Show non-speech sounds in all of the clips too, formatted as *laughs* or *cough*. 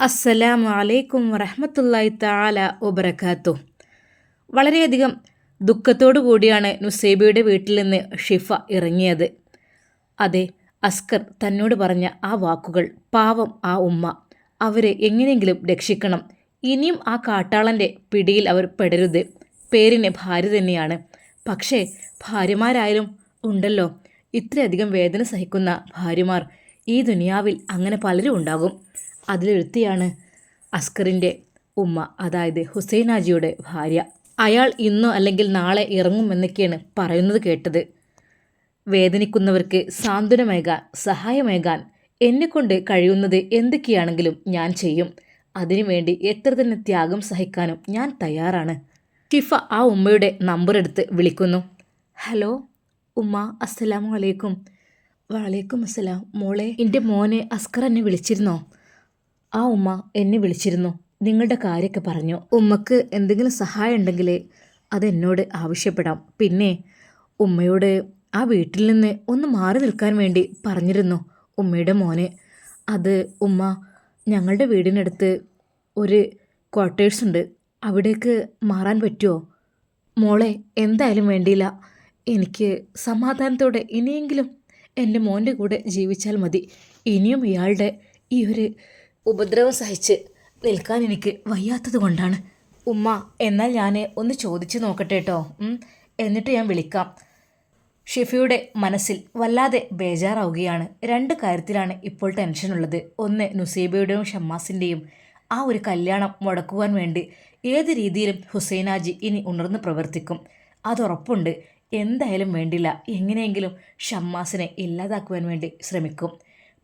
അസ്സലാമു അലൈക്കും വറഹമത്തല്ലായി താല ഒബറക്കാത്തു വളരെയധികം ദുഃഖത്തോടു കൂടിയാണ് നുസൈബയുടെ വീട്ടിൽ നിന്ന് ഷിഫ ഇറങ്ങിയത്. അതെ അസ്കർ തന്നോട് പറഞ്ഞ ആ വാക്കുകൾ പാവം ആ ഉമ്മ. അവരെ എങ്ങനെയെങ്കിലും രക്ഷിക്കണം. ഇനിയും ആ കാട്ടാളന്റെ പിടിയിൽ അവർ പെടരുത്. പേരിന് ഭാര്യ തന്നെയാണ്. പക്ഷേ ഭാര്യമാരായാലും ഉണ്ടല്ലോ. ഇത്രയധികം വേദന സഹിക്കുന്ന ഭാര്യമാർ ഈ ദുനിയാവിൽ അങ്ങനെ പലരും ഉണ്ടാകും. അതിലൊരുത്തിയാണ് അസ്കറിന്റെ ഉമ്മ അതായത് ഹുസൈൻ ഹാജിയുടെ ഭാര്യ. അയാൾ ഇന്നോ അല്ലെങ്കിൽ നാളെ ഇറങ്ങുമെന്നൊക്കെയാണ് പറയുന്നത് കേട്ടത്. വേദനിക്കുന്നവർക്ക് സാന്ത്വനമേകാൻ സഹായമേകാൻ എന്നെക്കൊണ്ട് കഴിയുന്നത് എന്തൊക്കെയാണെങ്കിലും ഞാൻ ചെയ്യും. അതിനുവേണ്ടി എത്ര തന്നെ ത്യാഗം സഹിക്കാനും ഞാൻ തയ്യാറാണ്. ഷിഫ ആ ഉമ്മയുടെ നമ്പർ എടുത്ത് വിളിക്കുന്നു. ഹലോ ഉമ്മ അസ്സലാമു അലൈക്കും. അസ്സലാം. മോളെ എന്റെ മോനെ അസ്കർ എന്നെ വിളിച്ചിരുന്നോ? ആ ഉമ്മ എന്നെ വിളിച്ചിരുന്നു. നിങ്ങളുടെ കാര്യമൊക്കെ പറഞ്ഞു. ഉമ്മക്ക് എന്തെങ്കിലും സഹായം ഉണ്ടെങ്കിൽ അതെന്നോട് ആവശ്യപ്പെടാം. പിന്നെ ഉമ്മയോട് ആ വീട്ടിൽ നിന്ന് ഒന്ന് മാറി നിൽക്കാൻ വേണ്ടി പറഞ്ഞിരുന്നു ഉമ്മയുടെ മോനെ. അത് ഉമ്മ ഞങ്ങളുടെ വീടിനടുത്ത് ഒരു ക്വാർട്ടേഴ്സ് ഉണ്ട്. അവിടേക്ക് മാറാൻ പറ്റുമോ മോളെ എന്തായാലും വേണ്ടിയില്ല. എനിക്ക് സമാധാനത്തോടെ ഇനിയെങ്കിലും എന്റെ മോന്റെ കൂടെ ജീവിച്ചാൽ മതി. ഇനിയും ഇയാളുടെ ഈ ഒരു ഉപദ്രവം സഹിച്ച് നിൽക്കാൻ എനിക്ക് വയ്യാത്തത് കൊണ്ടാണ്. ഉമ്മ എന്നാൽ ഞാൻ ഒന്ന് ചോദിച്ചു നോക്കട്ടെ കേട്ടോ എന്നിട്ട് ഞാൻ വിളിക്കാം. ഷിഫിയുടെ മനസ്സിൽ വല്ലാതെ ബേജാറാവുകയാണ്. രണ്ട് കാര്യത്തിലാണ് ഇപ്പോൾ ടെൻഷനുള്ളത്. ഒന്ന് നുസീബയുടെയും ഷമ്മാസിന്റെയും ആ ഒരു കല്യാണം മുടക്കുവാൻ വേണ്ടി ഏത് രീതിയിലും ഹുസൈനാജി ഇനി ഉണർന്ന് പ്രവർത്തിക്കും. അതുറപ്പുണ്ട് എന്തായാലും വേണ്ടില്ല. എങ്ങനെയെങ്കിലും ഷമ്മാസിനെ ഇല്ലാതാക്കുവാൻ വേണ്ടി ശ്രമിക്കും.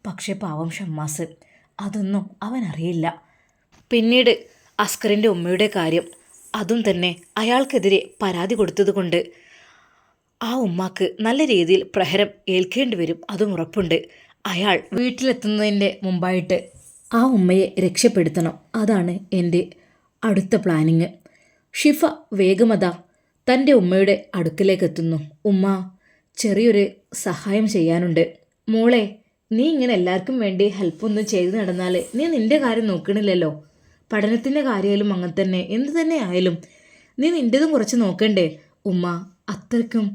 പക്ഷേ പാവം ഷമ്മാസ് അതൊന്നും അവൻ അറിയില്ല. പിന്നീട് അസ്കറിന്റെ ഉമ്മയുടെ കാര്യം അതും തന്നെ അയാൾക്കെതിരെ പരാതി കൊടുത്തതുകൊണ്ട് ആ ഉമ്മാക്ക് നല്ല രീതിയിൽ പ്രഹരം ഏൽക്കേണ്ടി വരും അതും ഉറപ്പുണ്ട്. അയാൾ വീട്ടിലെത്തുന്നതിന്റെ മുമ്പായിട്ട് ആ ഉമ്മയെ രക്ഷപ്പെടുത്തണം. അതാണ് എന്റെ അടുത്ത പ്ലാനിങ് ഷിഫ വേഗമത തന്റെ ഉമ്മയുടെ അടുക്കലേക്ക് എത്തുന്നു ഉമ്മ ചെറിയൊരു സഹായം ചെയ്യാനുണ്ട്. മോളെ നീ ഇങ്ങനെ എല്ലാവർക്കും വേണ്ടി ഹെൽപ്പൊന്നും ചെയ്ത് നടന്നാൽ നീ നിന്റെ കാര്യം നോക്കണില്ലല്ലോ. പഠനത്തിന്റെ കാര്യമായാലും അങ്ങനെ തന്നെ. എന്ത് തന്നെ ആയാലും നീ നിന്റെതും കുറച്ച് നോക്കണ്ടേ? ഉമ്മ അത്രയ്ക്കും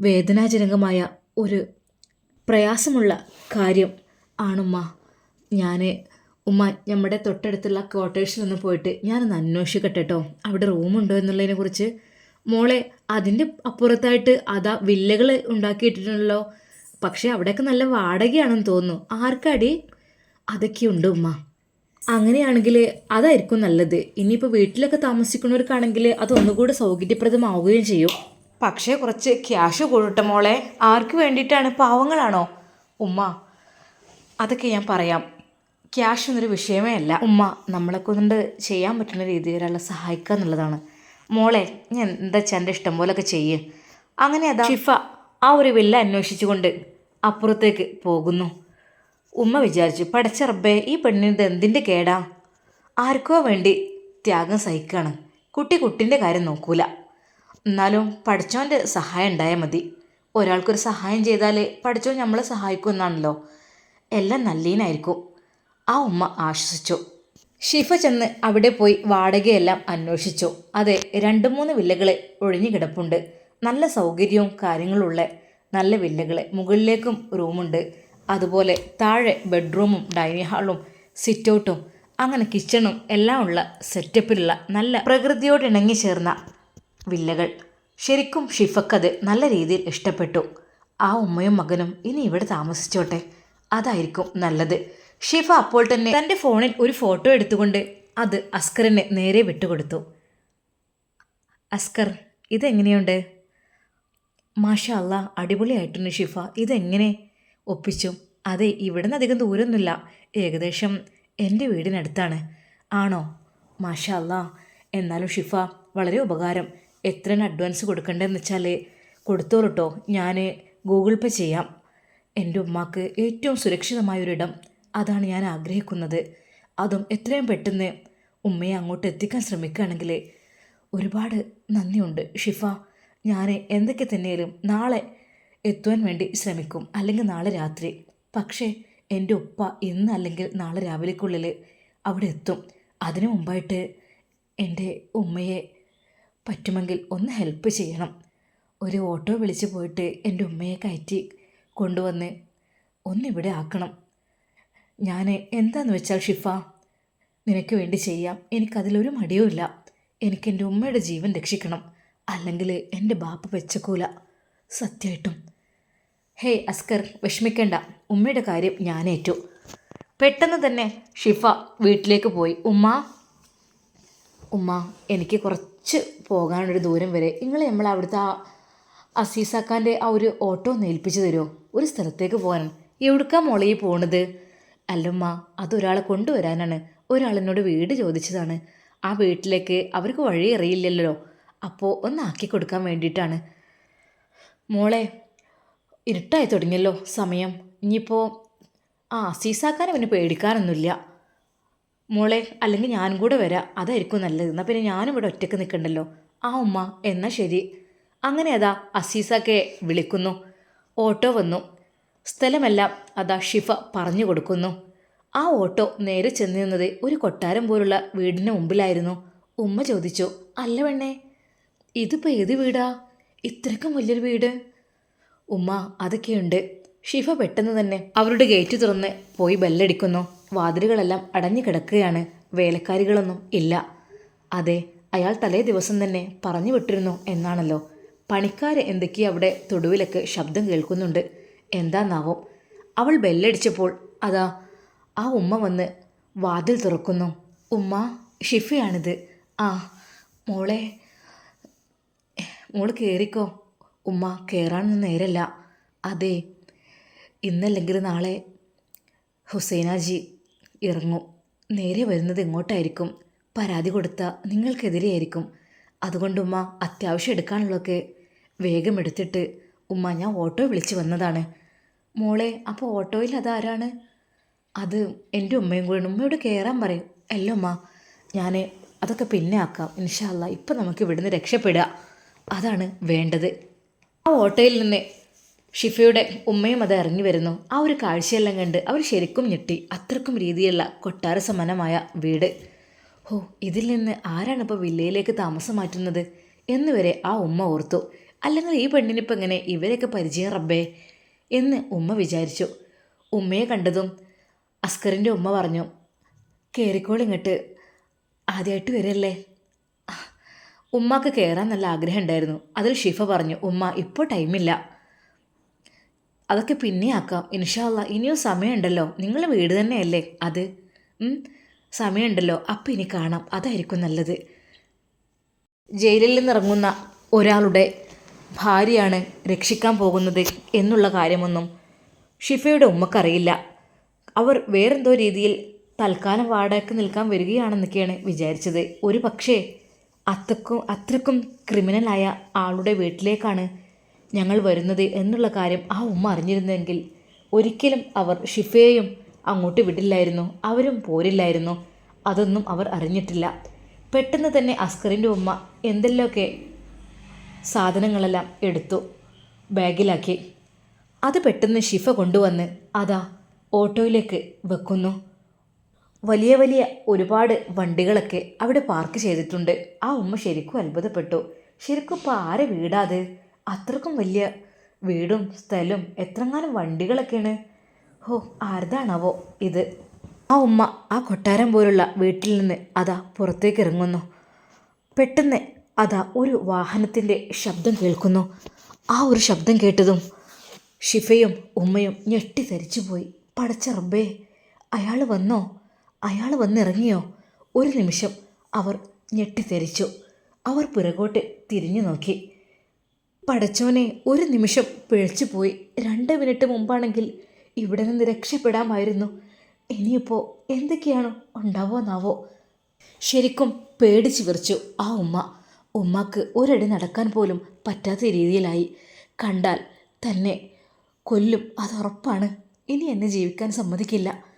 വേദനാജനകമായ ഒരു പ്രയാസമുള്ള കാര്യം ആണുമ്മ. ഞാൻ ഉമ്മ നമ്മുടെ തൊട്ടടുത്തുള്ള ക്വാർട്ടേഴ്സിലൊന്ന് പോയിട്ട് ഞാനൊന്ന് അന്വേഷിക്കട്ടെ കേട്ടോ അവിടെ റൂമുണ്ടോ എന്നുള്ളതിനെ കുറിച്ച്. മോളെ അതിന്റെ അപ്പുറത്തായിട്ട് അതാ വില്ലകൾ ഉണ്ടാക്കിയിട്ടുണ്ടല്ലോ പക്ഷേ അവിടെയൊക്കെ നല്ല വാടകയാണെന്ന് തോന്നുന്നു. ആർക്കടി? അതൊക്കെയുണ്ട് ഉമ്മ. അങ്ങനെയാണെങ്കിൽ അതായിരിക്കും നല്ലത്. ഇനിയിപ്പോൾ വീട്ടിലൊക്കെ താമസിക്കുന്നവർക്കാണെങ്കിൽ അതൊന്നുകൂടെ സൗകര്യപ്രദമാവുകയും ചെയ്യും. പക്ഷേ കുറച്ച് ക്യാഷ് കൊടുട്ട മോളെ. ആർക്ക് വേണ്ടിയിട്ടാണ് പാവങ്ങളാണോ? ഉമ്മ അതൊക്കെ ഞാൻ പറയാം. ക്യാഷ് എന്നൊരു വിഷയമേ അല്ല. ഉമ്മ നമ്മളെ കൊണ്ട് ചെയ്യാൻ പറ്റുന്ന രീതിയിൽ ഒരാളെ സഹായിക്കുക എന്നുള്ളതാണ്. മോളെ ഞാൻ എന്താ വെച്ചാൽ എന്റെ ഇഷ്ടം പോലൊക്കെ ചെയ്യ്. അങ്ങനെ അതാ ഷിഫ ആ ഒരു വില്ല അന്വേഷിച്ചുകൊണ്ട് അപ്പുറത്തേക്ക് പോകുന്നു. ഉമ്മ വിചാരിച്ചു പടച്ച ഈ പെണ്ണിന്റെ എന്തിന്റെ കേടാ? ആർക്കോ വേണ്ടി ത്യാഗം സഹിക്കുകയാണ് കുട്ടി കുട്ടിന്റെ കാര്യം നോക്കൂല. എന്നാലും പഠിച്ചോന്റെ സഹായം ഉണ്ടായാൽ മതി. ഒരാൾക്കൊരു സഹായം ചെയ്താൽ പഠിച്ചോ നമ്മളെ സഹായിക്കുമെന്നാണല്ലോ എല്ലാം നല്ലീനായിരിക്കും. ആ ഉമ്മ ആശ്വസിച്ചു. ഷിഫ ചെന്ന് അവിടെ പോയി വാടകയെല്ലാം അന്വേഷിച്ചു. അതെ രണ്ട് മൂന്ന് വില്ലകളെ ഒഴിഞ്ഞു കിടപ്പുണ്ട്. നല്ല സൗകര്യവും കാര്യങ്ങളുള്ള നല്ല വില്ലകൾ മുകളിലേക്കും റൂമുണ്ട്. അതുപോലെ താഴെ ബെഡ്റൂമും ഡൈനിങ് ഹാളും സിറ്റൗട്ടും അങ്ങനെ കിച്ചണും എല്ലാം ഉള്ള സെറ്റപ്പിലുള്ള നല്ല പ്രകൃതിയോട് ഇണങ്ങി ചേർന്ന വില്ലകൾ. ശരിക്കും ഷിഫക്കത് നല്ല രീതിയിൽ ഇഷ്ടപ്പെട്ടു. ആ ഉമ്മയും മകനും ഇനി ഇവിടെ താമസിച്ചോട്ടെ. അതായിരിക്കും നല്ലത്. ഷിഫ അപ്പോൾ തന്നെ തന്റെ ഫോണിൽ ഒരു ഫോട്ടോ എടുത്തുകൊണ്ട് അത് അസ്കറിന് നേരെ വിട്ടുകൊടുത്തു. അസ്കർ ഇതെങ്ങനെയുണ്ട്? മാഷ അല്ല അടിപൊളിയായിട്ടുണ്ട് ഷിഫ. ഇതെങ്ങനെ ഒപ്പിച്ചു? അതെ ഇവിടുന്ന് അധികം ദൂരമൊന്നുമില്ല ഏകദേശം എന്റെ വീടിനടുത്താണ്. ആണോ? മാഷ അല്ല എന്നാലും ഷിഫ വളരെ ഉപകാരം. എത്രയാണ് അഡ്വാൻസ് കൊടുക്കേണ്ടതെന്ന് വെച്ചാൽ കൊടുത്തോളൂ ഞാൻ ഗൂഗിൾ പേ ചെയ്യാം. എന്റെ ഉമ്മാക്ക് ഏറ്റവും സുരക്ഷിതമായൊരിടം. അതാണ് ഞാൻ ആഗ്രഹിക്കുന്നത്. അതും എത്രയും പെട്ടെന്ന് ഉമ്മയെ അങ്ങോട്ട് എത്തിക്കാൻ ശ്രമിക്കുകയാണെങ്കിൽ ഒരുപാട് നന്ദിയുണ്ട് ഷിഫ. ഞാൻ എന്തൊക്കെ തന്നെയാലും നാളെ എത്തുവാൻ വേണ്ടി ശ്രമിക്കും. അല്ലെങ്കിൽ നാളെ രാത്രി. പക്ഷേ എന്റെ ഉപ്പ ഇന്ന് അല്ലെങ്കിൽ നാളെ രാവിലേക്കുള്ളിൽ അവിടെ എത്തും. അതിനു മുമ്പായിട്ട് എന്റെ ഉമ്മയെ പറ്റുമെങ്കിൽ ഒന്ന് ഹെൽപ്പ് ചെയ്യണം. ഒരു ഓട്ടോ വിളിച്ച് പോയിട്ട് എന്റെ ഉമ്മയെ കയറ്റി കൊണ്ടുവന്ന് ഒന്നിവിടെ ആക്കണം. ഞാൻ എന്താന്ന് വെച്ചാൽ ഷിഫ? നിനക്ക് വേണ്ടി ചെയ്യാം. എനിക്കതിലൊരു മടിയുമില്ല. എനിക്ക് എന്റെ ഉമ്മയുടെ ജീവൻ രക്ഷിക്കണം. അല്ലെങ്കിൽ എന്റെ ബാപ്പ വെച്ചക്കൂല. സത്യമായിട്ടും ഹേയ് അസ്കർ വിഷമിക്കേണ്ട. ഉമ്മയുടെ കാര്യം ഞാനേറ്റു. പെട്ടെന്ന് തന്നെ ഷിഫ വീട്ടിലേക്ക് പോയി. ഉമ്മ? ഉമ്മ എനിക്ക് കുറച്ച് പോകാനൊരു ദൂരം വരെ. നിങ്ങൾ നമ്മൾ അവിടുത്തെ ആ അസീസാക്കാന്റെ ആ ഒരു ഓട്ടോ ഒന്ന് ഏൽപ്പിച്ചു തരുമോ ഒരു സ്ഥലത്തേക്ക് പോകാൻ. എവിടുക്കാ മോളെ ഈ പോണത്? അല്ലമ്മ അതൊരാളെ കൊണ്ടുവരാനാണ്. ഒരാളെന്നോട് വീട് ചോദിച്ചതാണ്. ആ വീട്ടിലേക്ക് അവർക്ക് വഴി അറിയില്ലല്ലോ അപ്പോൾ ഒന്നാക്കി കൊടുക്കാൻ വേണ്ടിയിട്ടാണ്. മോളെ ഇരുട്ടായി തുടങ്ങിയല്ലോ സമയം. ഇനിയിപ്പോൾ ആ സീസാക്കാനും പിന്നെ പേടിക്കാനൊന്നുമില്ല. മോളെ അല്ലെങ്കിൽ ഞാനും കൂടെ വരാം. അതായിരിക്കും നല്ലത്. എന്നാൽ പിന്നെ ഞാനും ഇവിടെ ഒറ്റയ്ക്ക് നിൽക്കണ്ടല്ലോ ആ ഉമ്മ എന്നാൽ ശരി. അങ്ങനെ അതാ അസീസൊക്കെ വിളിക്കുന്നു. ഓട്ടോ വന്നു. സ്ഥലമെല്ലാം അതാ ഷിഫ പറഞ്ഞു കൊടുക്കുന്നു. ആ ഓട്ടോ നേരെ ചെന്നിരുന്നത് ഒരു കൊട്ടാരം പോലുള്ള വീടിന് മുമ്പിലായിരുന്നു. ഉമ്മ ചോദിച്ചു അല്ല പെണ്ണേ ഇതിപ്പോൾ ഏത് വീടാ? ഇത്രക്കും വലിയൊരു വീട്. ഉമ്മ അതൊക്കെയുണ്ട് ഷിഫ പെട്ടെന്ന് തന്നെ അവരുടെ ഗേറ്റ് തുറന്ന് പോയി ബെല്ലടിക്കുന്നു. വാതിലുകളെല്ലാം അടഞ്ഞു കിടക്കുകയാണ്. വേലക്കാരികളൊന്നും ഇല്ല. അതെ അയാൾ തലേ ദിവസം തന്നെ പറഞ്ഞു വിട്ടിരുന്നു എന്നാണല്ലോ. പണിക്കാർ എന്തൊക്കെയോ അവിടെ തൊടുവിലൊക്കെ ശബ്ദം കേൾക്കുന്നുണ്ട്. എന്താന്നാവും? അവൾ ബെല്ലടിച്ചപ്പോൾ അതാ ആ ഉമ്മ വന്ന് വാതിൽ തുറക്കുന്നു. ഉമ്മ ഷിഫയാണിത് ആ മോളെ മോൾ കയറിക്കോ ഉമ്മ കയറാനൊന്നും നേരല്ല. അതെ ഇന്നല്ലെങ്കിൽ നാളെ ഹുസൈനാജി ഇറങ്ങും. നേരെ വരുന്നത് ഇങ്ങോട്ടായിരിക്കും പരാതി കൊടുത്ത നിങ്ങൾക്കെതിരെയായിരിക്കും. അതുകൊണ്ട് ഉമ്മ അത്യാവശ്യം എടുക്കാനുള്ളതൊക്കെ വേഗം എടുത്തിട്ട് ഉമ്മ ഞാൻ ഓട്ടോ വിളിച്ച് വന്നതാണ്. മോളെ അപ്പോൾ ഓട്ടോയിൽ അതാരാണ്? അത് എന്റെ ഉമ്മയും കൂടെ ഉമ്മയോട് കയറാൻ പറയും. അല്ല ഉമ്മ ഞാൻ അതൊക്കെ പിന്നെ ആക്കാം. ഇൻഷാല്ല ഇപ്പം നമുക്ക് ഇവിടുന്ന് രക്ഷപ്പെടുക അതാണ് വേണ്ടത്. ആ ഓട്ടോയിൽ നിന്ന് ഷിഫയുടെ ഉമ്മയും അത് ഇറങ്ങി വരുന്നു. ആ ഒരു കാഴ്ചയെല്ലാം കണ്ട് അവർ ശരിക്കും ഞെട്ടി. അത്രക്കും രീതിയിലുള്ള കൊട്ടാര സമാനമായ വീട്. ഓ ഇതിൽ നിന്ന് ആരാണ് ഇപ്പോൾ വില്ലയിലേക്ക് താമസം മാറ്റുന്നത് എന്നുവരെ ആ ഉമ്മ ഓർത്തു. അല്ലെങ്കിൽ ഈ പെണ്ണിനിപ്പോൾ എങ്ങനെ ഇവരെയൊക്കെ പരിചയം റബ്ബേ എന്ന് ഉമ്മ വിചാരിച്ചു. ഉമ്മയെ കണ്ടതും അസ്കറിന്റെ ഉമ്മ പറഞ്ഞു കയറിക്കോളിങ്ങോട്ട് ആദ്യമായിട്ട് വരല്ലേ? ഉമ്മാക്ക് കയറാൻ നല്ല ആഗ്രഹം ഉണ്ടായിരുന്നു. അതിൽ ഷിഫ പറഞ്ഞു ഉമ്മ ഇപ്പോൾ ടൈമില്ല അതൊക്കെ പിന്നെ ആക്കാം. ഇൻഷാല്ല ഇനിയും സമയമുണ്ടല്ലോ. നിങ്ങൾ വീട് തന്നെയല്ലേ? അത് സമയമുണ്ടല്ലോ. അപ്പം ഇനി കാണാം. അതായിരിക്കും നല്ലത്. ജയിലിൽ നിന്നിറങ്ങുന്ന ഒരാളുടെ ഭാര്യയാണ് രക്ഷിക്കാൻ പോകുന്നത് എന്നുള്ള കാര്യമൊന്നും ഷിഫയുടെ ഉമ്മക്കറിയില്ല അവർ വേറെന്തോ രീതിയിൽ തൽക്കാലം വാടകയ്ക്ക് നിൽക്കാൻ വരികയാണെന്നൊക്കെയാണ് വിചാരിച്ചത്. ഒരു പക്ഷേ അത്രക്കും അത്രക്കും ക്രിമിനലായ ആളുടെ വീട്ടിലേക്കാണ് ഞങ്ങൾ വരുന്നത് എന്നുള്ള കാര്യം ആ ഉമ്മ അറിഞ്ഞിരുന്നെങ്കിൽ ഒരിക്കലും അവർ ഷിഫയെയും അങ്ങോട്ട് വിടില്ലായിരുന്നു അവരും പോരില്ലായിരുന്നു. അതൊന്നും അവർ അറിഞ്ഞിട്ടില്ല. പെട്ടെന്ന് തന്നെ അസ്കറിന്റെ ഉമ്മ എന്തെല്ലാമൊക്കെ സാധനങ്ങളെല്ലാം എടുത്തു ബാഗിലാക്കി. അത് പെട്ടെന്ന് ഷിഫ കൊണ്ടുവന്ന് അതാ ഓട്ടോയിലേക്ക് വെക്കുന്നു. വലിയ വലിയ ഒരുപാട് വണ്ടികളൊക്കെ അവിടെ പാർക്ക് ചെയ്തിട്ടുണ്ട്. ആ ഉമ്മ ശരിക്കും അത്ഭുതപ്പെട്ടു. ശരിക്കും ഇപ്പോൾ ആരെ വീടാത് അത്രക്കും വലിയ വീടും സ്ഥലവും എത്രങ്ങാനും വണ്ടികളൊക്കെയാണ്. ഹോ ആരുതാണാവോ ഇത്? ആ ഉമ്മ ആ കൊട്ടാരം പോലുള്ള വീട്ടിൽ നിന്ന് അതാ പുറത്തേക്ക് ഇറങ്ങുന്നു. പെട്ടെന്ന് അതാ ഒരു വാഹനത്തിന്റെ ശബ്ദം കേൾക്കുന്നു. ആ ഒരു ശബ്ദം കേട്ടതും ഷിഫയും ഉമ്മയും ഞെട്ടി ധരിച്ചു പോയി പടച്ച റബ്ബേ അയാൾ വന്നോ? അയാൾ വന്നിറങ്ങിയോ? ഒരു നിമിഷം അവർ ഞെട്ടിത്തെറിച്ചു അവർ പിറകോട്ട് തിരിഞ്ഞു നോക്കി. പടച്ചോനെ ഒരു നിമിഷം പിഴച്ചുപോയി രണ്ട് മിനിറ്റ് മുമ്പാണെങ്കിൽ ഇവിടെ നിന്ന് രക്ഷപ്പെടാമായിരുന്നു. ഇനിയിപ്പോൾ എന്തൊക്കെയാണോ ഉണ്ടാവോന്നാവോ ശരിക്കും പേടിച്ച് വിറച്ചു ആ ഉമ്മ. ഉമ്മക്ക് ഒരടി നടക്കാൻ പോലും പറ്റാത്ത രീതിയിലായി. കണ്ടാൽ തന്നെ കൊല്ലും അതുറപ്പാണ് ഇനി എന്നെ ജീവിക്കാൻ സമ്മതിക്കില്ല.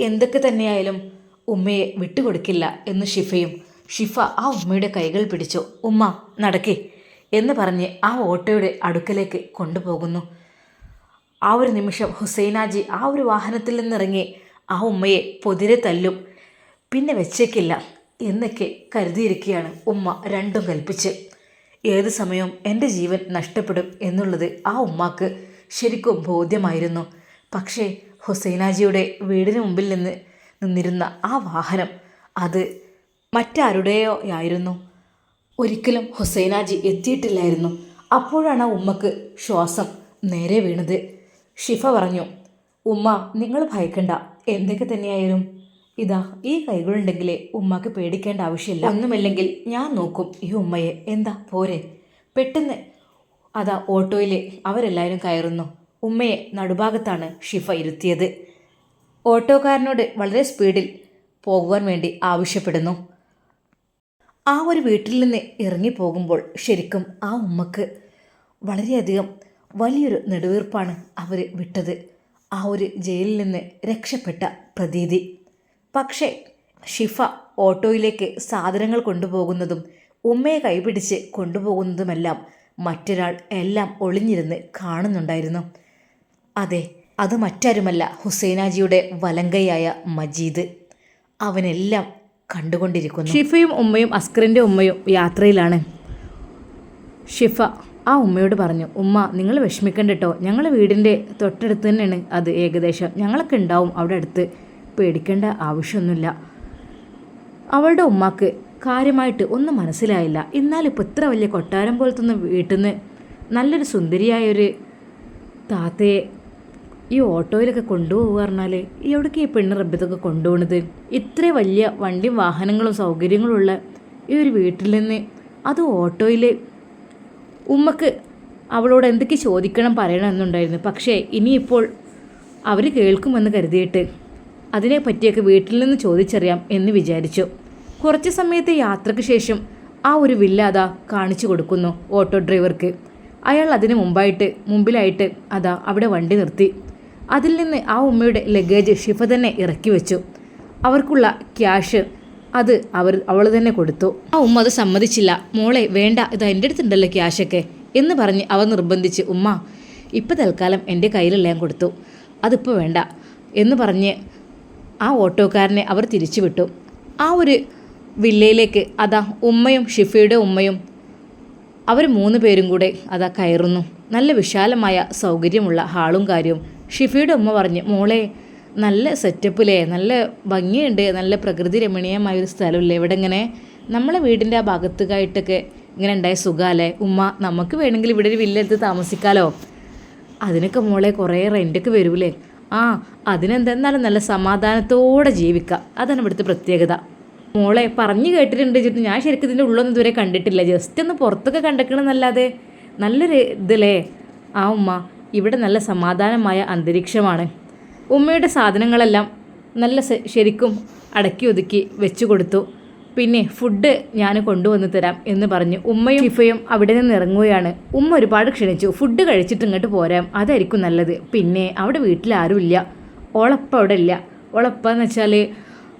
എന്തൊക്കെ തന്നെയായാലും ഉമ്മയെ വിട്ടുകൊടുക്കില്ല എന്ന് ഷിഫയും. ഷിഫ ആ ഉമ്മയുടെ കൈകൾ പിടിച്ചു. ഉമ്മ നടക്കേ എന്ന് പറഞ്ഞ് ആ ഓട്ടോയുടെ അടുക്കലേക്ക് കൊണ്ടുപോകുന്നു. ആ ഒരു നിമിഷം ഹുസൈനാജി ആ ഒരു വാഹനത്തിൽ നിന്നിറങ്ങി ആ ഉമ്മയെ പൊതിരെ തല്ലും. പിന്നെ വെച്ചേക്കില്ല എന്നൊക്കെ കരുതിയിരിക്കുകയാണ് ഉമ്മ രണ്ടും കൽപ്പിച്ച്. ഏത് സമയവും എന്റെ ജീവൻ നഷ്ടപ്പെടും എന്നുള്ളത് ആ ഉമ്മാക്ക് ശരിക്കും ബോധ്യമായിരുന്നു. പക്ഷേ ഹുസൈനാജിയുടെ വീടിന് മുമ്പിൽ നിന്ന് നിന്നിരുന്ന ആ വാഹനം അത് മറ്റാരുടെയോ ആയിരുന്നു? ഒരിക്കലും ഹുസൈനാജി എത്തിയിട്ടില്ലായിരുന്നു. അപ്പോഴാണ് ആ ഉമ്മക്ക് ശ്വാസം നേരെ വീണത്. ഷിഫ പറഞ്ഞു ഉമ്മ നിങ്ങൾ ഭയക്കണ്ട. എന്തൊക്കെ തന്നെയായാലും ഇതാ ഈ കൈകളുണ്ടെങ്കിലേ ഉമ്മക്ക് പേടിക്കേണ്ട ആവശ്യമില്ല. ഒന്നുമില്ലെങ്കിൽ ഞാൻ നോക്കും ഈ ഉമ്മയെ. എന്താ പോരെ? പെട്ടെന്ന് അതാ ഓട്ടോയിൽ അവരെല്ലാവരും കയറുന്നു. ഉമ്മയെ നടുഭാഗത്താണ് ഷിഫ ഇരുത്തിയത്. ഓട്ടോക്കാരനോട് വളരെ സ്പീഡിൽ പോകുവാൻ വേണ്ടി ആവശ്യപ്പെടുന്നു. ആ ഒരു വീട്ടിൽ നിന്ന് ഇറങ്ങിപ്പോകുമ്പോൾ ശരിക്കും ആ ഉമ്മക്ക് വളരെയധികം വലിയൊരു നെടുവീർപ്പാണ് അവർ വിട്ടത്. ആ ഒരു ജയിലിൽ നിന്ന് രക്ഷപ്പെട്ട പ്രതീതി. പക്ഷേ ഷിഫ ഓട്ടോയിലേക്ക് സാധനങ്ങൾ കൊണ്ടുപോകുന്നതും ഉമ്മയെ കൈപിടിച്ച് കൊണ്ടുപോകുന്നതുമെല്ലാം മറ്റൊരാൾ എല്ലാം ഒളിഞ്ഞിരുന്ന് കാണുന്നുണ്ടായിരുന്നു. അതെ അത് മറ്റാരുമല്ല ഹുസൈനാജിയുടെ വലങ്കയായ മജീദ്. അവനെല്ലാം കണ്ടുകൊണ്ടിരിക്കുന്നു. ഷിഫയും ഉമ്മയും അസ്കറിന്റെ ഉമ്മയും യാത്രയിലാണ്. ഷിഫ ആ ഉമ്മയോട് പറഞ്ഞു ഉമ്മ നിങ്ങൾ വിഷമിക്കണ്ട കേട്ടോ ഞങ്ങളുടെ വീടിന്റെ തൊട്ടടുത്ത് തന്നെയാണ് അത് ഏകദേശം. ഞങ്ങളൊക്കെ ഉണ്ടാവും അവിടെ അടുത്ത്. പേടിക്കേണ്ട ആവശ്യമൊന്നുമില്ല. അവളുടെ ഉമ്മാക്ക് കാര്യമായിട്ട് ഒന്നും മനസ്സിലായില്ല. എന്നാലിപ്പോൾ ഇത്ര വലിയ കൊട്ടാരം പോലത്തൊന്നും വീട്ടിൽ നിന്ന് നല്ലൊരു സുന്ദരിയായൊരു താത്തയെ ഈ ഓട്ടോയിലൊക്കെ കൊണ്ടുപോകുക പറഞ്ഞാൽ എവിടേക്ക് ഈ പെണ്ണ് റബ്ബത്തൊക്കെ കൊണ്ടുപോകണത് ഇത്ര വലിയ വണ്ടിയും വാഹനങ്ങളും സൗകര്യങ്ങളും ഉള്ള ഈ ഒരു വീട്ടിൽ നിന്ന് അത് ഓട്ടോയിൽ ഉമ്മക്ക് അവളോട് എന്തൊക്കെ ചോദിക്കണം പറയണം എന്നുണ്ടായിരുന്നു. പക്ഷേ ഇനിയിപ്പോൾ അവർ കേൾക്കുമെന്ന് കരുതിയിട്ട് അതിനെ പറ്റിയൊക്കെ വീട്ടിൽ നിന്ന് ചോദിച്ചറിയാം എന്ന് വിചാരിച്ചു. കുറച്ച് സമയത്തെ യാത്രയ്ക്ക് ശേഷം ആ ഒരു വില്ല അതാ കാണിച്ചു കൊടുക്കുന്നു ഓട്ടോ ഡ്രൈവർക്ക്. അയാൾ അതിന് മുമ്പായിട്ട് മുമ്പിലായിട്ട് അതാ അവിടെ വണ്ടി നിർത്തി. അതിൽ നിന്ന് ആ ഉമ്മയുടെ ലഗേജ് ഷിഫ തന്നെ ഇറക്കി വെച്ചു. അവർക്കുള്ള ക്യാഷ് അത് അവർ അവൾ തന്നെ കൊടുത്തു. ആ ഉമ്മ അത് സമ്മതിച്ചില്ല. മോളെ വേണ്ട ഇത് എന്റെ അടുത്തുണ്ടല്ലോ ക്യാഷൊക്കെ എന്ന് പറഞ്ഞ് അവ നിർബന്ധിച്ച് ഉമ്മ ഇപ്പം തൽക്കാലം എന്റെ കയ്യിലെല്ലാം കൊടുത്തു. അതിപ്പോൾ വേണ്ട എന്ന് പറഞ്ഞ് ആ ഓട്ടോക്കാരനെ അവർ തിരിച്ചു വിട്ടു. ആ ഒരു വില്ലയിലേക്ക് അതാ ഉമ്മയും ഷിഫയുടെ ഉമ്മയും അവർ മൂന്ന് പേരും കൂടെ അതാ കയറുന്നു. നല്ല വിശാലമായ സൗകര്യമുള്ള ഹാളും കാര്യവും. ഷിഫയുടെ ഉമ്മ പറഞ്ഞു മോളെ നല്ല സെറ്റപ്പിലേ നല്ല ഭംഗിയുണ്ട്. നല്ല പ്രകൃതി രമണീയമായ ഒരു സ്ഥലമില്ലേ ഇവിടെ ഇങ്ങനെ നമ്മളെ വീടിന്റെ ആ ഭാഗത്തുകായിട്ടൊക്കെ ഇങ്ങനെ ഉണ്ടായ സുഖമല്ലേ ഉമ്മ നമുക്ക് വേണമെങ്കിൽ ഇവിടെ ഒരു വില്ലെടുത്ത് താമസിക്കാലോ? അതിനൊക്കെ മോളെ കുറേ റെന്റൊക്കെ വരൂലേ ആ അതിനെന്തെന്നാലും നല്ല സമാധാനത്തോടെ ജീവിക്കാം. അതാണ് ഇവിടുത്തെ പ്രത്യേകത. മോളെ പറഞ്ഞു കേട്ടിട്ടുണ്ട് ചേട്ടൻ. ഞാൻ ശരിക്കും ഇതിന്റെ ഉള്ളൊന്നും ഇതുവരെ കണ്ടിട്ടില്ല. ജസ്റ്റ് ഒന്ന് പുറത്തൊക്കെ കണ്ടിക്കണമെന്നല്ലാതെ നല്ലൊരു ഇതല്ലേ? ആ ഉമ്മ. ഇവിടെ നല്ല സമാധാനമായ അന്തരീക്ഷമാണ്. ഉമ്മയുടെ സാധനങ്ങളെല്ലാം നല്ല ശരിക്കും അടക്കി ഒതുക്കി വെച്ചു കൊടുത്തു. പിന്നെ ഫുഡ് ഞാൻ കൊണ്ടുവന്ന് തരാം എന്ന് പറഞ്ഞു ഉമ്മയും ഷിഫയും അവിടെ നിന്ന് ഇറങ്ങുകയാണ്. ഉമ്മ ഒരുപാട് ക്ഷണിച്ചു. ഫുഡ് കഴിച്ചിട്ട് ഇങ്ങോട്ട് പോരാം. അതായിരിക്കും നല്ലത്. പിന്നെ അവിടെ വീട്ടിൽ ആരുമില്ല. ഓളപ്പ അവിടെ ഇല്ല. ഓളപ്പ എന്ന് വെച്ചാൽ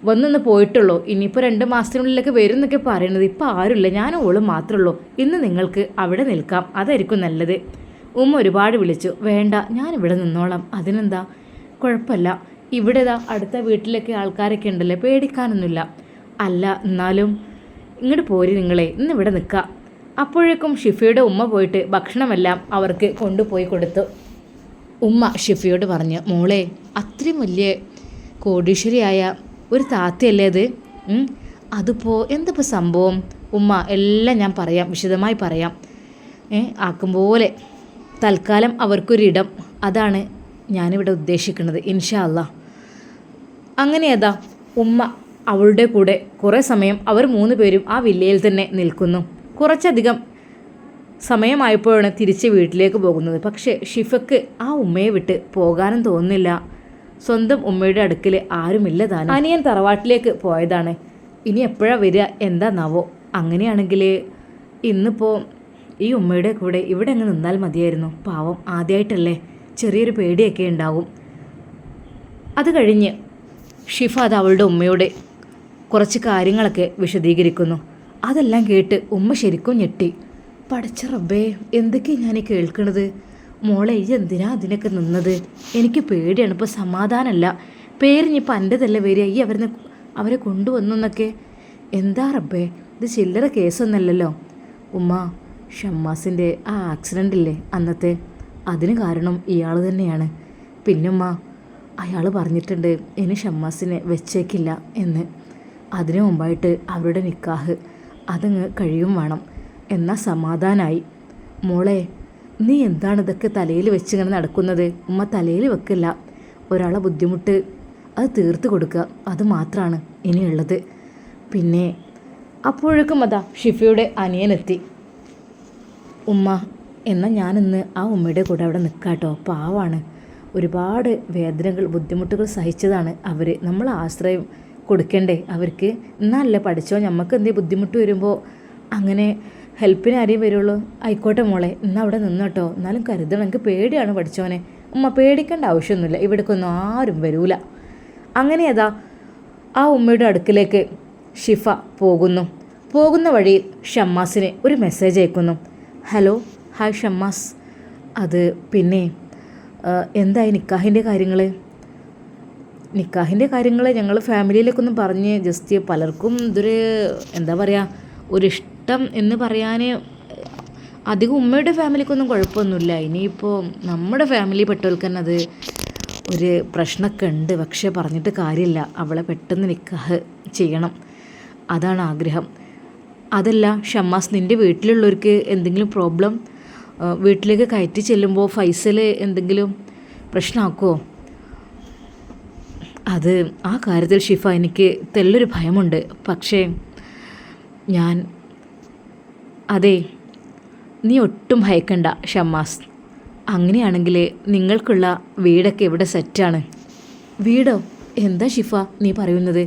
വന്നൊന്ന് പോയിട്ടുള്ളൂ. ഇനിയിപ്പോൾ രണ്ട് മാസത്തിനുള്ളിലൊക്കെ വരും എന്നൊക്കെ പറയുന്നത് ഇപ്പോൾ ആരുമില്ല. ഞാൻ ഓളും മാത്രമേ ഉള്ളൂ. ഇന്ന് നിങ്ങൾക്ക് അവിടെ നിൽക്കാം. അതായിരിക്കും നല്ലത്. ഉമ്മ ഒരുപാട് വിളിച്ചു വേണ്ട ഞാൻ ഇവിടെ നിന്നോളാം അതിനെന്താ? കുഴപ്പമില്ല ഇവിടെ ഇതാ അടുത്ത വീട്ടിലൊക്കെ ആൾക്കാരൊക്കെ ഉണ്ടല്ലേ പേടിക്കാനൊന്നുമില്ല. അല്ല എന്നാലും ഇങ്ങോട്ട് പോരി നിങ്ങളെ ഇന്ന് ഇവിടെ നിൽക്കുക അപ്പോഴേക്കും ഷിഫയുടെ ഉമ്മ പോയിട്ട് ഭക്ഷണമെല്ലാം അവർക്ക് കൊണ്ടുപോയി കൊടുത്തു. ഉമ്മ ഷിഫയോട് പറഞ്ഞു മോളെ അത്രയും വലിയ കോടീശ്വരിയായ ഒരു താത്തയല്ലേ അത്? അതിപ്പോൾ എന്തപ്പോൾ സംഭവം? ഉമ്മ എല്ലാം ഞാൻ പറയാം വിശദമായി പറയാം. ഏ ആക്കും പോലെ. തൽക്കാലം അവർക്കൊരിടം. അതാണ് ഞാനിവിടെ ഉദ്ദേശിക്കുന്നത്. ഇൻഷാ അല്ല. അങ്ങനെ ഉമ്മ അവളുടെ കൂടെ കുറേ സമയം അവർ മൂന്ന് പേരും ആ വില്ലയിൽ തന്നെ നിൽക്കുന്നു. കുറച്ചധികം സമയമായപ്പോഴാണ് തിരിച്ച് വീട്ടിലേക്ക് പോകുന്നത്. പക്ഷേ ഷിഫക്ക് ആ ഉമ്മയെ വിട്ട് പോകാനും തോന്നുന്നില്ല. സ്വന്തം ഉമ്മയുടെ അടുക്കൽ ആരുമില്ല താനും. അനിയൻ തറവാട്ടിലേക്ക് പോയതാണ്. ഇനി എപ്പോഴാണ് വരിക? എന്താന്നാവോ അങ്ങനെയാണെങ്കിൽ ഇന്നിപ്പോൾ ഈ ഉമ്മയുടെ കൂടെ ഇവിടെ അങ്ങ് നിന്നാൽ മതിയായിരുന്നു. പാവം ആദ്യമായിട്ടല്ലേ ചെറിയൊരു പേടിയൊക്കെ ഉണ്ടാവും. അത് കഴിഞ്ഞ് ഷിഫ അത് അവളുടെ ഉമ്മയോട് കുറച്ച് കാര്യങ്ങളൊക്കെ വിശദീകരിക്കുന്നു. അതെല്ലാം കേട്ട് ഉമ്മ ശരിക്കും ഞെട്ടി. പടച്ച റബ്ബേ എന്തൊക്കെയാണ് ഞാൻ കേൾക്കണത്? മോളെ ഈ എന്തിനാ അതിനൊക്കെ നിന്നത്? എനിക്ക് പേടിയാണ് ഇപ്പോൾ സമാധാനമല്ല പേരിഞ്ഞിപ്പോൾ എന്റെതല്ല വരിക? ഈ അവരെ അവരെ കൊണ്ടുവന്നു എന്നൊക്കെ. എന്താ റബ്ബേ ഇത് ചില്ലറ കേസൊന്നല്ലല്ലോ. ഉമ്മ ഷമ്മാസിന്റെ ആ ആക്സിഡന്റ് ഇല്ലേ അന്നത്തെ? അതിന് കാരണം ഇയാൾ തന്നെയാണ്. പിന്നുമ്മ അയാൾ പറഞ്ഞിട്ടുണ്ട് ഇനി ഷമ്മാസിനെ വെച്ചേക്കില്ല എന്ന്. അതിനു മുമ്പായിട്ട് അവരുടെ നിക്കാഹ് അതങ്ങ് കഴിയും വേണം. എന്നാൽ സമാധാനായി. മോളെ നീ എന്താണ് ഇതൊക്കെ തലയിൽ വെച്ചിങ്ങനെ നടക്കുന്നത്? ഉമ്മ തലയിൽ വെക്കില്ല. ഒരാളെ ബുദ്ധിമുട്ട് അത് തീർത്ത് കൊടുക്കുക. അത് മാത്രമാണ് ഇനിയുള്ളത്. പിന്നെ അപ്പോഴേക്കും അതാ ഷിഫയുടെ അനിയനെത്തി ഉമ്മ എന്നാൽ ഞാനിന്ന് ആ ഉമ്മയുടെ കൂടെ അവിടെ നിൽക്കാട്ടോ പാവാണ്. ഒരുപാട് വേദനകൾ ബുദ്ധിമുട്ടുകൾ സഹിച്ചതാണ് അവർ നമ്മൾ ആശ്രയം കൊടുക്കണ്ടേ അവർക്ക്? എന്നാലല്ലേ പഠിച്ചോ? നമുക്ക് എന്തേ ബുദ്ധിമുട്ട് വരുമ്പോൾ അങ്ങനെ ഹെൽപ്പിന് ആരെയും വരുള്ളൂ? ആയിക്കോട്ടെ മോളെ ഇന്ന് അവിടെ നിന്നോട്ടോ. എന്നാലും കരുതണം. എനിക്ക് പേടിയാണ് പഠിച്ചോനെ ഉമ്മ പേടിക്കേണ്ട ആവശ്യമൊന്നുമില്ല. ഇവിടേക്കൊന്നും ആരും വരൂല. അങ്ങനെ അതാ ആ ഉമ്മയുടെ അടുക്കിലേക്ക് ഷിഫ പോകുന്നു. പോകുന്ന വഴിയിൽ ഷമ്മാസിനെ ഒരു മെസ്സേജ് അയക്കുന്നു. Hello hi Shammas. അത് പിന്നെ എന്തായി നിക്കാഹിന്റെ കാര്യങ്ങൾ നിക്കാഹിന്റെ കാര്യങ്ങൾ ഞങ്ങൾ ഫാമിലിയിലേക്കൊന്നും പറഞ്ഞ് ജസ്റ്റ് പലർക്കും ഇതൊരു എന്താ പറയുക ഒരിഷ്ടം എന്ന് പറയാൻ അധികം ഉമ്മയുടെ ഫാമിലിക്കൊന്നും കുഴപ്പമൊന്നുമില്ല. ഇനിയിപ്പോൾ നമ്മുടെ ഫാമിലി പെട്ടവർക്ക് തന്നെ അത് ഒരു പ്രശ്നമൊക്കെ ഉണ്ട്. പക്ഷേ പറഞ്ഞിട്ട് കാര്യമില്ല. അവളെ പെട്ടെന്ന് നിക്കാഹ് ചെയ്യണം. അതാണ് ആഗ്രഹം. അതല്ല ഷമ്മാസ് നിന്റെ വീട്ടിലുള്ളവർക്ക് എന്തെങ്കിലും പ്രോബ്ലം വീട്ടിലേക്ക് കയറ്റി ചെല്ലുമ്പോൾ ഫൈസൽ എന്തെങ്കിലും പ്രശ്നമാക്കുമോ അത് ആ കാര്യത്തിൽ ഷിഫ എനിക്ക് തെല്ലൊരു ഭയമുണ്ട്. പക്ഷേ ഞാൻ അതെ നീ ഒട്ടും ഭയക്കണ്ട ഷമ്മാസ്. അങ്ങനെയാണെങ്കിൽ നിങ്ങൾക്കുള്ള വീടൊക്കെ ഇവിടെ സെറ്റാണ് വീടോ? എന്താ ഷിഫ നീ പറയുന്നത്?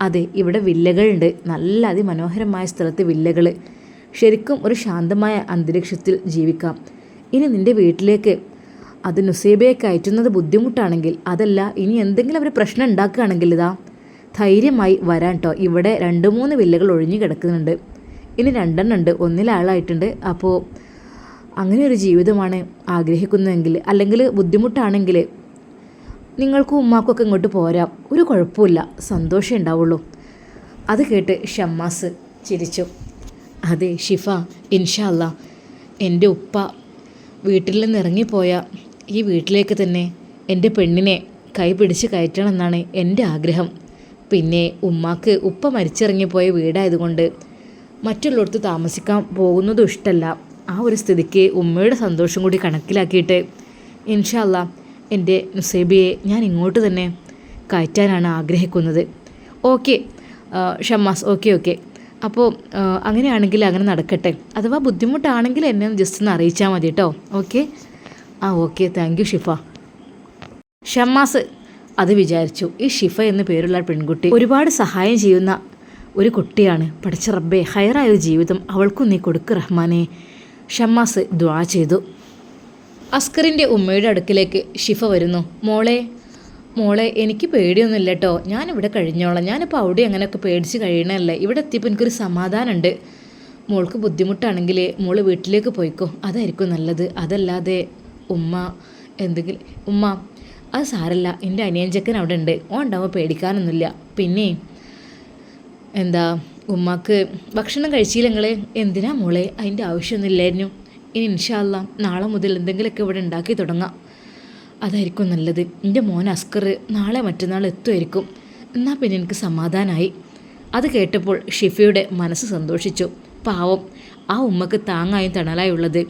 അതെ ഇവിടെ വില്ലകളുണ്ട്. നല്ല അതിമനോഹരമായ സ്ഥലത്ത് വില്ലകൾ. ശരിക്കും ഒരു ശാന്തമായ അന്തരീക്ഷത്തിൽ ജീവിക്കാം. ഇനി നിന്റെ വീട്ടിലേക്ക്. അത് നുസൈബയെ കയറ്റുന്നത് ബുദ്ധിമുട്ടാണെങ്കിൽ അതല്ല ഇനി എന്തെങ്കിലും അവർ പ്രശ്നം ഉണ്ടാക്കുകയാണെങ്കിൽ ഇതാ. ധൈര്യമായി വരാൻ കേട്ടോ ഇവിടെ രണ്ട് മൂന്ന് വില്ലകൾ ഒഴിഞ്ഞു കിടക്കുന്നുണ്ട്. ഇനി രണ്ടെണ്ണം ഉണ്ട്. ഒന്നിലാളായിട്ടുണ്ട് അപ്പോൾ അങ്ങനെ ഒരു ജീവിതമാണ് ആഗ്രഹിക്കുന്നതെങ്കിൽ അല്ലെങ്കിൽ ബുദ്ധിമുട്ടാണെങ്കിൽ നിങ്ങൾക്കും ഉമ്മാക്കൊക്കെ ഇങ്ങോട്ട് പോരാം. ഒരു കുഴപ്പമില്ല സന്തോഷം ഉണ്ടാവുള്ളൂ. അത് കേട്ട് ഷമ്മാസ് ചിരിച്ചു. അതെ ഷിഫ ഇൻഷല്ല എന്റെ ഉപ്പ വീട്ടിൽ നിന്ന് ഇറങ്ങിപ്പോയ ഈ വീട്ടിലേക്ക് തന്നെ എന്റെ പെണ്ണിനെ കൈ പിടിച്ച് കയറ്റണമെന്നാണ് എന്റെ ആഗ്രഹം. പിന്നെ ഉമ്മാക്ക് ഉപ്പ മരിച്ചിറങ്ങിപ്പോയ വീടായതുകൊണ്ട് മറ്റുള്ളവർക്ക് താമസിക്കാൻ പോകുന്നതും ഇഷ്ടമല്ല. ആ ഒരു സ്ഥിതിക്ക് ഉമ്മയുടെ സന്തോഷം കൂടി കണക്കിലാക്കിയിട്ട് ഇൻഷല്ല എന്റെ നുസേബിയെ ഞാൻ ഇങ്ങോട്ട് തന്നെ കയറ്റാനാണ് ആഗ്രഹിക്കുന്നത്. Okay Shammas okay okay. അപ്പോൾ അങ്ങനെയാണെങ്കിൽ അങ്ങനെ നടക്കട്ടെ. അഥവാ ബുദ്ധിമുട്ടാണെങ്കിൽ എന്നെ ഒന്ന് ജസ്റ്റ് ഒന്ന് അറിയിച്ചാൽ മതി കേട്ടോ ഓക്കെ? ആ okay. Thank you Shifa. Shammas അത് വിചാരിച്ചു. ഈ ഷിഫ എന്ന പേരുള്ള പെൺകുട്ടി ഒരുപാട് സഹായം ചെയ്യുന്ന ഒരു കുട്ടിയാണ്. പഠിച്ച റബ്ബേ ഹയറായ ഒരു ജീവിതം അവൾക്കും നീ കൊടുക്ക് റഹ്മാനെ. ഷമ്മാസ് ദ്വാ ചെയ്തു. അസ്കറിന്റെ ഉമ്മയുടെ അടുക്കിലേക്ക് ഷിഫ വരുന്നു. മോളെ മോളെ എനിക്ക് പേടിയൊന്നുമില്ല കേട്ടോ ഞാനിവിടെ കഴിഞ്ഞോളാം. ഞാനിപ്പോൾ അവിടെ അങ്ങനെയൊക്കെ പേടിച്ച് കഴിയണമല്ലേ ഇവിടെ എത്തിയപ്പോൾ എനിക്കൊരു സമാധാനമുണ്ട്. മോൾക്ക് ബുദ്ധിമുട്ടാണെങ്കിൽ മോൾ വീട്ടിലേക്ക് പോയിക്കോ. അതായിരിക്കും നല്ലത്. അതല്ലാതെ ഉമ്മ എന്തെങ്കിലും ഉമ്മ അത് സാരല്ല. എന്റെ അനിയഞ്ചക്കൻ ചെക്കൻ അവിടെ ഉണ്ട്. ഓൻ ഉണ്ടാവുമ്പോൾ പേടിക്കാനൊന്നുമില്ല. പിന്നെ എന്താ ഉമ്മാക്ക് ഭക്ഷണം കഴിച്ചില്ലെങ്കിൽ എന്തിനാ മോളെ? അതിന്റെ ആവശ്യമൊന്നുമില്ലായിരുന്നു ഇനി ഇൻഷാല്ല നാളെ മുതൽ എന്തെങ്കിലുമൊക്കെ ഇവിടെ ഉണ്ടാക്കി തുടങ്ങാം. അതായിരിക്കും നല്ലത്. എന്റെ മോൻ അസ്കർ നാളെ മറ്റന്നാൾ എത്തുമായിരിക്കും. എന്നാൽ പിന്നെ എനിക്ക് സമാധാനമായി അത് കേട്ടപ്പോൾ ഷിഫയുടെ മനസ്സ് സന്തോഷിച്ചു. പാവം ആ ഉമ്മക്ക് താങ്ങായും തണലായുള്ളത്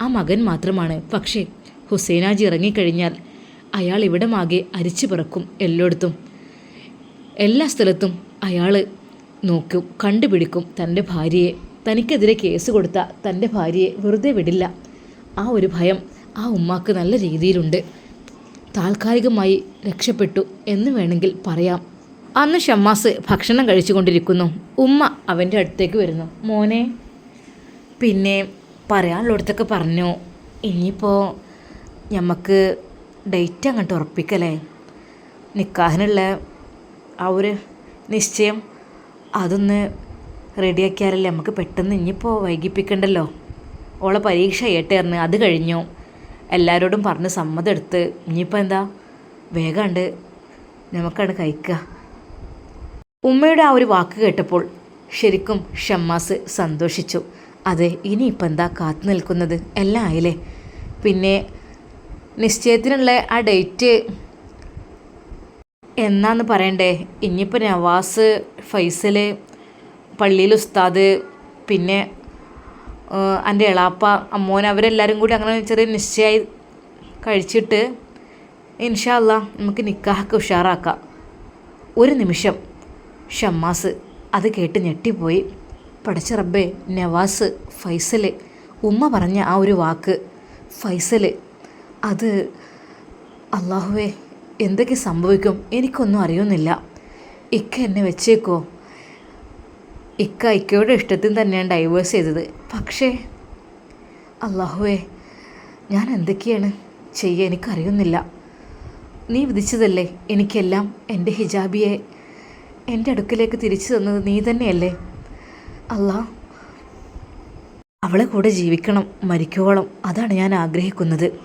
ആ മകൻ മാത്രമാണ്. പക്ഷേ ഹുസൈനാജി ഇറങ്ങിക്കഴിഞ്ഞാൽ അയാൾ ഇവിടെ മാകെ അരിച്ചു പിറക്കും എല്ലായിടത്തും. എല്ലാ സ്ഥലത്തും അയാൾ നോക്കും കണ്ടുപിടിക്കും തന്റെ ഭാര്യയെ. തനിക്കെതിരെ കേസ് കൊടുത്ത തന്റെ ഭാര്യയെ വെറുതെ വിടില്ല. ആ ഒരു ഭയം ആ ഉമ്മാക്ക് നല്ല രീതിയിലുണ്ട്. താൽക്കാലികമായി രക്ഷപ്പെട്ടു എന്ന് വേണമെങ്കിൽ പറയാം. അന്ന് ഷമ്മാസ് ഭക്ഷണം കഴിച്ചുകൊണ്ടിരിക്കുന്നു. ഉമ്മ അവന്റെ അടുത്തേക്ക് വരുന്നു. മോനെ പിന്നെ പറയാനുള്ളടത്തൊക്കെ പറഞ്ഞു. ഇനിയിപ്പോൾ ഞമ്മക്ക് ഡേറ്റ് അങ്ങോട്ട് ഉറപ്പിക്കലേ? നിക്കാഹിനുള്ള ആ ഒരു നിശ്ചയം അതൊന്ന് റെഡിയാക്കിയാലല്ലേ നമുക്ക് പെട്ടെന്ന് ഇനിയിപ്പോൾ വൈകിപ്പിക്കണ്ടല്ലോ? ഓളെ പരീക്ഷ ഏട്ടേർന്ന് അത് കഴിഞ്ഞു. എല്ലാവരോടും പറഞ്ഞ് സമ്മതം എടുത്ത്. ഇനിയിപ്പോൾ എന്താ? വേഗമുണ്ട് നമുക്കാണ് കഴിക്കുക ഉമ്മയുടെ ആ ഒരു വാക്ക് കേട്ടപ്പോൾ ശരിക്കും ഷമ്മാസ് സന്തോഷിച്ചു. അതെ ഇനിയിപ്പോൾ എന്താ കാത്തു നിൽക്കുന്നത്? എല്ലാം ആയില്ലേ? പിന്നെ നിശ്ചയത്തിനുള്ള ആ ഡേറ്റ് എന്നാന്ന് പറയണ്ടേ? ഇനിയിപ്പോൾ നവാസ് ഫൈസൽ പള്ളിയിൽ ഉസ്താദ് പിന്നെ എന്റെ എളാപ്പ അമ്മോൻ അവരെല്ലാവരും കൂടി അങ്ങനെ ചെറിയ നിശ്ചയമായി കഴിച്ചിട്ട് ഇൻഷാല്ല നമുക്ക് നിക്കാഹൊക്കെ ഉഷാറാക്കാം. ഒരു നിമിഷം. ഷമ്മാസ് അത് കേട്ട് ഞെട്ടിപ്പോയി. പഠിച്ച റബ്ബേ നവാസ് ഫൈസൽ ഉമ്മ പറഞ്ഞ ആ ഒരു വാക്ക് ഫൈസൽ അത് അള്ളാഹുവേ എന്തൊക്കെ സംഭവിക്കും എനിക്കൊന്നും അറിയുന്നില്ല. ഇക്ക എന്നെ വെച്ചേക്കോ? ഇക്ക ഇക്കയുടെ ഇഷ്ടത്തിന് തന്നെയാണ് ഡൈവേഴ്സ് ചെയ്തത്. പക്ഷേ അള്ളാഹുവേ ഞാൻ എന്തൊക്കെയാണ് ചെയ്യുക എനിക്കറിയുന്നില്ല. നീ വിധിച്ചതല്ലേ എനിക്കെല്ലാം എന്റെ ഹിജാബിയെ എന്റെ അടുക്കിലേക്ക് തിരിച്ചു തന്നത് നീ തന്നെയല്ലേ? അല്ലാ അവളെ കൂടെ ജീവിക്കണം മരിക്കോളം അതാണ് ഞാൻ ആഗ്രഹിക്കുന്നത്.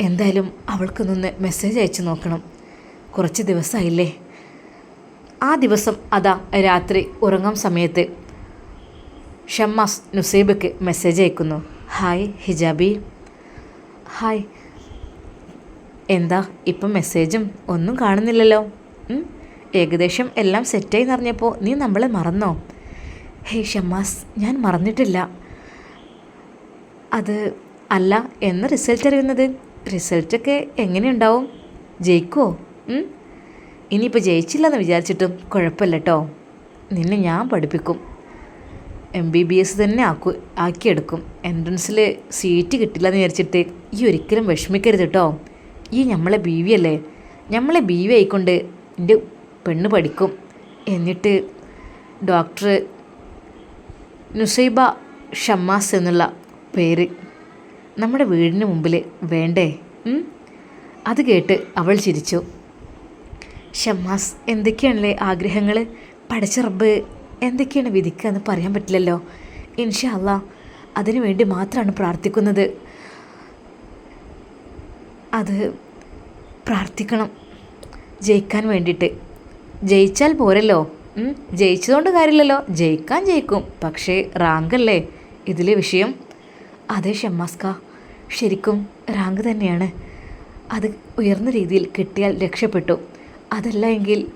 എന്തായാലും അവൾക്കൊന്നൊന്ന് മെസ്സേജ് അയച്ചു നോക്കണം. കുറച്ച് ദിവസമായില്ലേ? ആ ദിവസം അതാ രാത്രി ഉറങ്ങാൻ സമയത്ത്. ഷമ്മാസ് നുസൈബക്ക് മെസ്സേജ് അയക്കുന്നു. ഹായ് ഹിജാബി. ഹായ്. എന്താ ഇപ്പം മെസ്സേജും ഒന്നും കാണുന്നില്ലല്ലോ? ഏകദേശം എല്ലാം സെറ്റായി നിറഞ്ഞപ്പോൾ നീ നമ്മളെ മറന്നോ? ഹേ ഷമ്മാസ് ഞാൻ മറന്നിട്ടില്ല. അത് അല്ല എന്ന് റിസൾട്ട് അറിയുന്നത്? റിസൾട്ടൊക്കെ എങ്ങനെയുണ്ടാവും? ജയിക്കുമോ? ഇനിയിപ്പോൾ ജയിച്ചില്ലെന്ന് വിചാരിച്ചിട്ടും കുഴപ്പമില്ല കേട്ടോ നിന്നെ ഞാൻ പഠിപ്പിക്കും. എം ബി ബി എസ് തന്നെ ആക്കു ആക്കിയെടുക്കും. എൻട്രൻസിൽ സീറ്റ് കിട്ടില്ല എന്ന് വിചാരിച്ചിട്ട് ഈ ഒരിക്കലും വിഷമിക്കരുത് കേട്ടോ ഈ നമ്മളെ ബി വി അല്ലേ നമ്മളെ ബി വി ആയിക്കൊണ്ട് എന്റെ പെണ്ണ് പഠിക്കും. എന്നിട്ട് ഡോക്ടർ നുസൈബ ഷമ്മാസ് എന്നുള്ള പേര് നമ്മുടെ വീടിന് മുമ്പിൽ വേണ്ടേ? അത് കേട്ട് അവൾ ചിരിച്ചു. ഷമ്മാസ് എന്തൊക്കെയാണല്ലേ ആഗ്രഹങ്ങൾ പഠിച്ച റബ്ബ് എന്തൊക്കെയാണ് വിധിക്കുക എന്ന് പറയാൻ പറ്റില്ലല്ലോ. ഇൻഷാ അല്ല അതിനു വേണ്ടി മാത്രമാണ് പ്രാർത്ഥിക്കുന്നത്. അത് പ്രാർത്ഥിക്കണം. ജയിക്കാൻ വേണ്ടിയിട്ട്. ജയിച്ചാൽ പോരല്ലോ. ജയിച്ചതുകൊണ്ട് കാര്യമില്ലല്ലോ. ജയിക്കാൻ ജയിക്കും. പക്ഷേ റാങ്കല്ലേ ഇതിലെ വിഷയം. അതെ ഷമ്മാസ്ക ശരിക്കും റാങ്ക് തന്നെയാണ്. അത് ഉയർന്ന രീതിയിൽ കിട്ടിയാൽ രക്ഷപ്പെട്ടു. അതല്ല എങ്കിൽ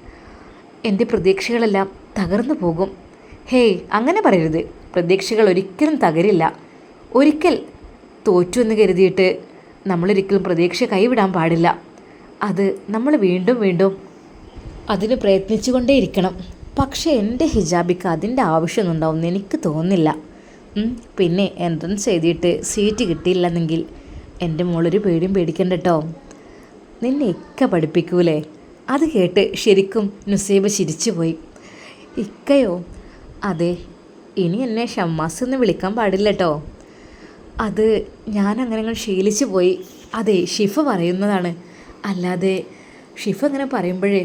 എന്റെ പ്രതീക്ഷകളെല്ലാം തകർന്നു പോകും. ഹേയ് അങ്ങനെ പറയരുത്. പ്രതീക്ഷകൾ ഒരിക്കലും തകരില്ല. ഒരിക്കൽ തോറ്റു എന്ന് കരുതിയിട്ട് നമ്മളൊരിക്കലും പ്രതീക്ഷ കൈവിടാൻ പാടില്ല. അത് നമ്മൾ വീണ്ടും വീണ്ടും അതിന് പ്രയത്നിച്ചുകൊണ്ടേയിരിക്കണം. പക്ഷേ എന്റെ ഹിജാബിക്ക് അതിന്റെ ആവശ്യമൊന്നും എനിക്ക് തോന്നുന്നില്ല. പിന്നെ എൻട്രൻസ് എഴുതിയിട്ട് സീറ്റ് കിട്ടിയില്ലെന്നെങ്കിൽ എന്റെ മോളൊരു പേടിയും പേടിക്കണ്ട കേട്ടോ നിന്നെ ഇക്ക പഠിപ്പിക്കൂലേ? അത് കേട്ട് ശരിക്കും നുസൈബ ചിരിച്ചുപോയി. ഇക്കയോ? അതെ ഇനി എന്നെ ഷമ്മാസ് എന്ന് വിളിക്കാൻ പാടില്ല കേട്ടോ അത് അങ്ങനെ ശീലിച്ചു പോയി അതെ ഷിഫ പറയുന്നതാണ്. അല്ലാതെ ഷിഫ അങ്ങനെ പറയുമ്പോഴേ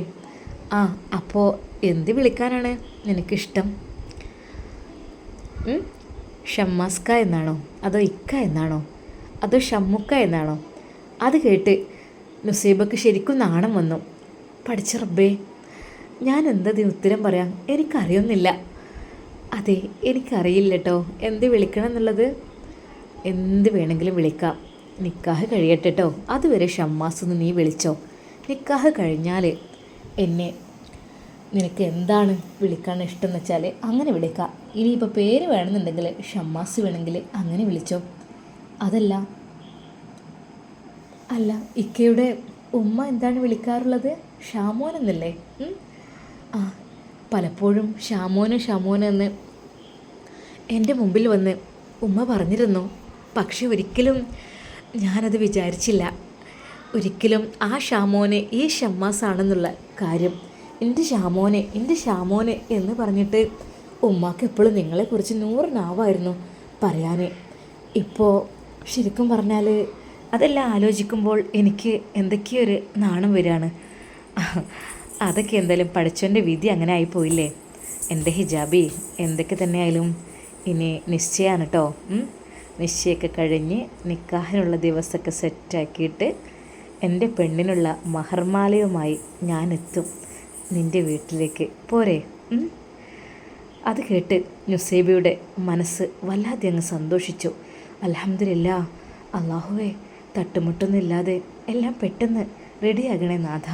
ആ അപ്പോൾ എന്ത് വിളിക്കാനാണ് നിനക്കിഷ്ടം? ഷമ്മാസ്ക എന്നാണോ? അതോ ഇക്ക എന്നാണോ? അതോ ഷമ്മുക്ക എന്നാണോ? അത് കേട്ട് നുസൈബക്ക് ശരിക്കും നാണം വന്നു. പഠിച്ച റബ്ബേ ഞാൻ എന്തതിന് ഉത്തരം പറയാം? എനിക്കറിയുന്നില്ല. അതെ എനിക്കറിയില്ല കേട്ടോ എന്ത് വിളിക്കണം എന്നുള്ളത്? എന്ത് വേണമെങ്കിലും വിളിക്കാം. നിക്കാഹ് കഴിയട്ടെ കേട്ടോ അതുവരെ ഷമ്മാസ് എന്ന് നീ വിളിച്ചോ. നിക്കാഹ് കഴിഞ്ഞാൽ എന്നെ നിനക്ക് എന്താണ് വിളിക്കാൻ ഇഷ്ടം എന്ന് വെച്ചാൽ അങ്ങനെ വിളിക്കാം. ഇനിയിപ്പോൾ പേര് വേണമെന്നുണ്ടെങ്കിൽ ഷമ്മാസ് വേണമെങ്കിൽ അങ്ങനെ വിളിച്ചോ. അതല്ല അല്ല ഇക്കയുടെ ഉമ്മ എന്താണ് വിളിക്കാറുള്ളത്? ഷാമോൻ എന്നല്ലേ ആ പലപ്പോഴും ഷാമോന് ഷാമോൻ എന്ന് എന്റെ മുമ്പിൽ വന്ന് ഉമ്മ പറഞ്ഞിരുന്നു. പക്ഷെ ഒരിക്കലും ഞാനത് വിചാരിച്ചില്ല. ഒരിക്കലും ആ ഷാമോനെ ഈ ഷമ്മാസ് ആണെന്നുള്ള കാര്യം. എന്റെ ഷാമോനെ എന്റെ ഷാമോനെ എന്ന് പറഞ്ഞിട്ട് ഉമ്മാക്ക് എപ്പോഴും നിങ്ങളെക്കുറിച്ച് നൂറ് നാവായിരുന്നു പറയാൻ ഇപ്പോൾ ശരിക്കും പറഞ്ഞാൽ അതെല്ലാം ആലോചിക്കുമ്പോൾ എനിക്ക് എന്തൊക്കെയൊരു നാണം വരികയാണ്. *laughs* അതൊക്കെ എന്തായാലും പഠിച്ചവന്റെ വിധി അങ്ങനെ ആയിപ്പോയില്ലേ? എന്റെ ഹിജാബി? എന്തൊക്കെ തന്നെയായാലും ഇനി നിശ്ചയമാണ് കേട്ടോ നിശ്ചയമൊക്കെ കഴിഞ്ഞ് നിക്കാഹിനുള്ള ദിവസമൊക്കെ സെറ്റാക്കിയിട്ട് എന്റെ പെണ്ണിനുള്ള മഹർമാലയുമായി ഞാനെത്തും. നിന്റെ വീട്ടിലേക്ക്. പോരെ. അത് കേട്ട് നുസേബിയുടെ മനസ്സ് വല്ലാതെ അങ്ങ് സന്തോഷിച്ചു. അലഹമില്ല അള്ളാഹുവേ തട്ടുമുട്ടൊന്നുമില്ലാതെ എല്ലാം പെട്ടെന്ന് റെഡിയാകണേ നാഥ.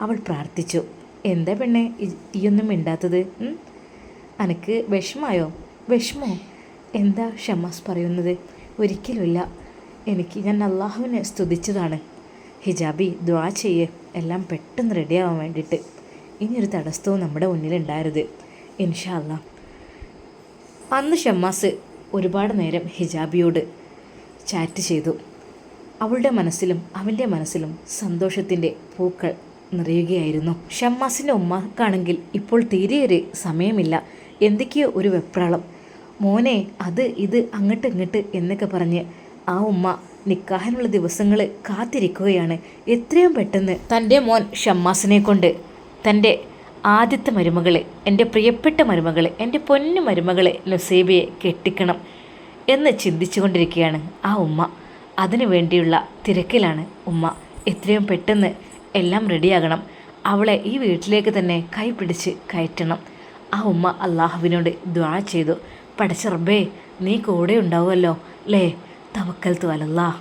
അവൾ പ്രാർത്ഥിച്ചു. എന്താ പെണ്ണെ ഈയൊന്നും മിണ്ടാത്തത്? അനക്ക് വിഷമായോ? വിഷമോ? എന്താ ഷമാസ് പറയുന്നത്? ഒരിക്കലുമില്ല. എനിക്ക് ഞാൻ അള്ളാഹുവിനെ സ്തുതിച്ചതാണ്. ഹിജാബി ദ്വാ ചെയ്യേ. എല്ലാം പെട്ടെന്ന് റെഡിയാവാൻ വേണ്ടിയിട്ട് ഇനിയൊരു തടസ്സവും നമ്മുടെ മുന്നിലുണ്ടായിരുത് ഇൻഷാ അല്ലാ അന്ന് ഷമ്മാസ് ഒരുപാട് നേരം ഹിജാബിയോട് ചാറ്റ് ചെയ്തു. അവളുടെ മനസ്സിലും അവന്റെ മനസ്സിലും സന്തോഷത്തിന്റെ പൂക്കൾ നിറയുകയായിരുന്നു. ഷമ്മാസിന്റെ ഉമ്മക്കാണെങ്കിൽ ഇപ്പോൾ തീരെ ഒരു സമയമില്ല. എന്തൊക്കെയോ ഒരു വെപ്രാളം. മോനെ അത് ഇത് അങ്ങോട്ട് ഇങ്ങോട്ട് എന്നൊക്കെ പറഞ്ഞ് ആ ഉമ്മ നിക്കാഹിനുള്ള ദിവസങ്ങൾ കാത്തിരിക്കുകയാണ്. എത്രയും പെട്ടെന്ന് തന്റെ മോൻ ഷമ്മാസിനെ കൊണ്ട് തന്റെ ആദ്യത്തെ മരുമകളെ എന്റെ പ്രിയപ്പെട്ട മരുമകളെ എന്റെ പൊന്നു മരുമകളെ നസീബയെ കെട്ടിക്കണം എന്ന് ചിന്തിച്ചുകൊണ്ടിരിക്കുകയാണ് ആ ഉമ്മ. അതിനു വേണ്ടിയുള്ള തിരക്കിലാണ് ഉമ്മ. എത്രയും പെട്ടെന്ന് എല്ലാം റെഡിയാകണം. അവളെ ഈ വീട്ടിലേക്ക് തന്നെ കൈപിടിച്ച് കയറ്റണം. ആ ഉമ്മ അള്ളാഹുവിനോട് ദ്വാ ചെയ്തു. പടച്ചറബേ നീ കൂടെ ഉണ്ടാവുമല്ലോ ലേ തവക്കൽ അലല്ലാ